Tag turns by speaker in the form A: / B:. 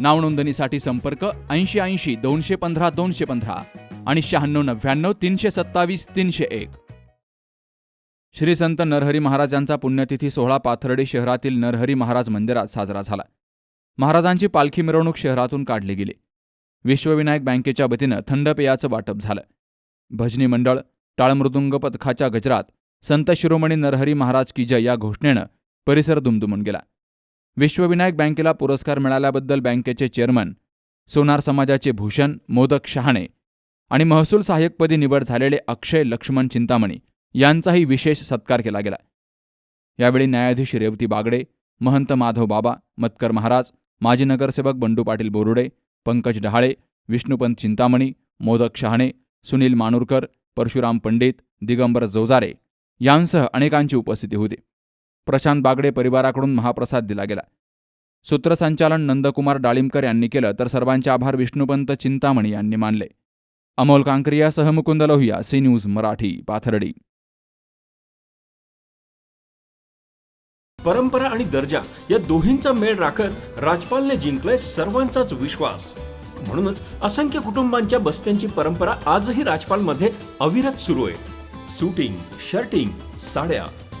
A: नावनोंदणीसाठी संपर्क ऐंशी ऐंशी दोनशे पंधरा दोनशे पंधरा आणि शहाण्णव नव्याण्णव तीनशे सत्तावीस तीनशे एक. श्री संत नरहरी महाराजांचा पुण्यतिथी सोहळा पाथर्डी शहरातील नरहरी महाराज मंदिरात साजरा झाला. महाराजांची पालखी मिरवणूक शहरातून काढली गेली. विश्वविनायक बँकेच्या वतीनं थंड पेयाचं वाटप झालं. भजनी मंडळ टाळमृदुंग पथकाच्या गजरात संत शिरोमणी नरहरी महाराज की जय या घोषणेनं परिसर दुमदुमून गेला. विश्वविनायक बँकेला पुरस्कार मिळाल्याबद्दल बँकेचे चेअरमन सोनार समाजाचे भूषण मोदक शहाणे आणि महसूल सहाय्यकपदी निवड झालेले अक्षय लक्ष्मण चिंतामणी यांचाही विशेष सत्कार केला गेला. यावेळी न्यायाधीश रेवती बागडे महंत माधव बाबा मतकर महाराज माजी नगरसेवक बंडू पाटील बोरुडे पंकज डहाळे विष्णुपंत चिंतामणी मोदक शहाणे सुनील मानूरकर परशुराम पंडित दिगंबर जोजारे यांसह अनेकांची उपस्थिती होती. प्रशांत बागडे परिवाराकडून महाप्रसाद दिला गेला. सूत्रसंचालन नंदकुमार डाळिंबकर यांनी केलं तर सर्वांचे आभार विष्णुपंत चिंतामणी यांनी मानले. अमोल कांकरियासह मुकुंद लोहिया सी न्यूज मराठी पाथर्डी.
B: परंपरा आणि दर्जा या दोन्हींचा मेळ राखत राजपालने जिंकलाय सर्वांचाच विश्वास. म्हणूनच असंख्य कुटुंबांच्या बस्त्यांची परंपरा आजही राजपालमध्ये अविरत सुरू आहे. सुटिंग शर्टिंग साड्या